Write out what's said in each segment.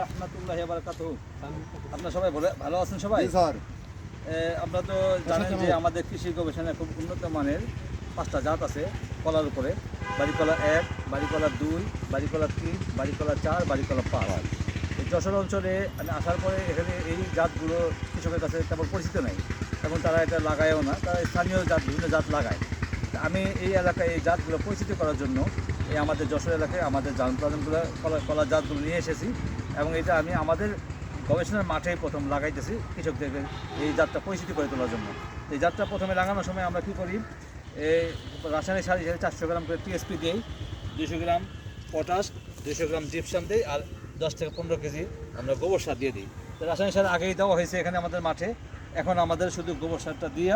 রহমতুল্লাহি বারাকাতুহু আপনারা সবাই ভালো- ভালো আছেন সবাই? স্যার। আপনারা তো জানেন যে আমাদের কৃষি গবেষণায় খুব উন্নত মানের পাঁচটা জাত আছে কলার উপরে। বাড়িকলা এক বাড়িকলা দুই বাড়িকলা তিন বাড়িকলা চার বাড়িকলা পাঁচ। এই যশোর অঞ্চলে আমি আসার পরে এখানে এই জাতগুলো কৃষকের কাছে তেমন পরিচিত নেই এবং তারা এটা লাগায়ও না। তারা স্থানীয় জাত বিভিন্ন জাত লাগায়। আমি এই এলাকায় এই জাতগুলো পরিচিত করার জন্য এই আমাদের যশোর এলাকায় আমাদের জান প্রাণগুলো কলা কলা জাতগুলো নিয়ে এসেছি এবং এটা আমি আমাদের গবেষণার মাঠেই প্রথম লাগাইতেছি কৃষকদেরকে এই জাতটা পরিচিতি করে তোলার জন্য। এই জাতটা প্রথমে লাগানোর সময় আমরা কী করি, এই রাসায়নিক সার হিসেবে চারশো গ্রাম করে টিএসপি দিই দুশো গ্রাম পটাশ দুশো গ্রাম জিপসাম দিই আর দশ থেকে পনেরো কেজি আমরা গোবর সার দিয়ে দিই। রাসায়নিক সার আগেই দেওয়া হয়েছে এখানে আমাদের মাঠে। এখন আমাদের শুধু গোবর সারটা দিয়ে।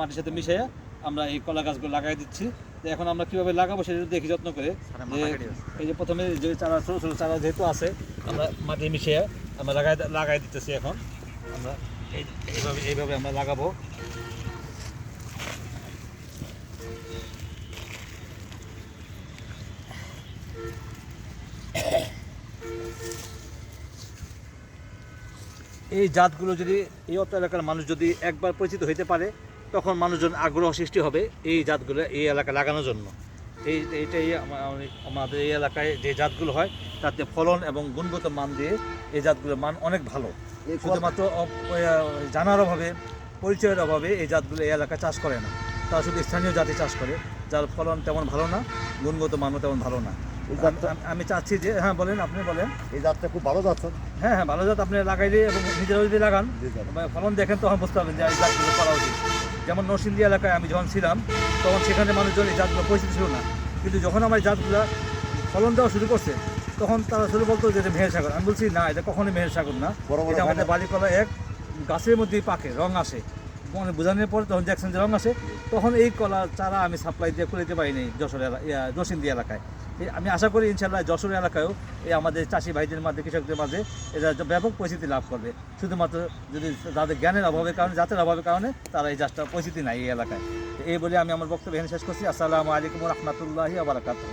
মাটির সাথে মিশিয়ে আমরা এই কলা গাছগুলো লাগাই দিচ্ছি। তো এখন আমরা কীভাবে লাগাবো সেটা দেখি যত্ন করে। এই যে প্রথমে যে চারা ছোটো ছোটো চারা যেহেতু আছে আমরা মাটি মিশিয়ে আমরা লাগাই লাগাই দিতেছি এখন। আমরা এইভাবে এইভাবে আমরা লাগাবো। এই জাতগুলো যদি এই অত এলাকার মানুষ যদি একবার পরিচিত হইতে পারে তখন মানুষজন আগ্রহ সৃষ্টি হবে এই জাতগুলো এই এলাকায় লাগানোর জন্য। এই এইটাই আমা- আমাদের এই এলাকায় যে জাতগুলো হয় তাতে ফলন এবং গুণগত মান দিয়ে এই জাতগুলোর মান অনেক ভালো। শুধুমাত্র জানার অভাবে পরিচয়ের অভাবে এই জাতগুলো এই এলাকায় চাষ করে না। তারা শুধু স্থানীয় জাতি চাষ করে যার ফলন তেমন ভালো না গুণগত মানও তেমন ভালো না। এই আমি- চাচ্ছি যে হ্যাঁ বলেন আপনি বলেন। এই জাতটা খুব ভালো জাত। হ্যাঁ হ্যাঁ ভালো জাত আপনি লাগাইলে এবং নিজেরাও যদি লাগান ফলন দেখেন তখন বুঝতে পারবেন যে এই জাতগুলো করা উচিত। যেমন নরসিংদী এলাকায় আমি যখন ছিলাম তখন সেখানে মানুষজন এই জাতগুলো পরিচিত ছিল না। কিন্তু যখন আমার জাতগুলো ফলন দেওয়া শুরু করছে তখন তারা শুরু বলতো যে মেহের সাগর। আমি বলছি না এটা কখনোই মেহের সাগর না। এটা আমাদের বালিকলা এক গাছের মধ্যেই পাকে রং আসে। মানে বোঝানোর পরে তখন দেখছেন যে রং আসে। তখন এই কলা চারা আমি সাপ্লাই দিয়ে করে দিতে পারিনি যশোর নরসিংদী এলাকায়। আমি আশা করি ইনশাল্লাহ যশোর এলাকায়ও এই আমাদের চাষি ভাইদের মাঝে, কৃষকদের মাঝে এরা ব্যাপক পরিচিতি লাভ করবে। শুধুমাত্র যদি তাদের জ্ঞানের অভাবের কারণে, জাতের অভাবের কারণে তারা এই চাষটা পরিচিতি নাই এই এলাকায়। এই বলে আমি আমার বক্তব্য এখানে শেষ করছি। আসসালামু আলাইকুম রহমতুল্লাহি আবরাকাতুহ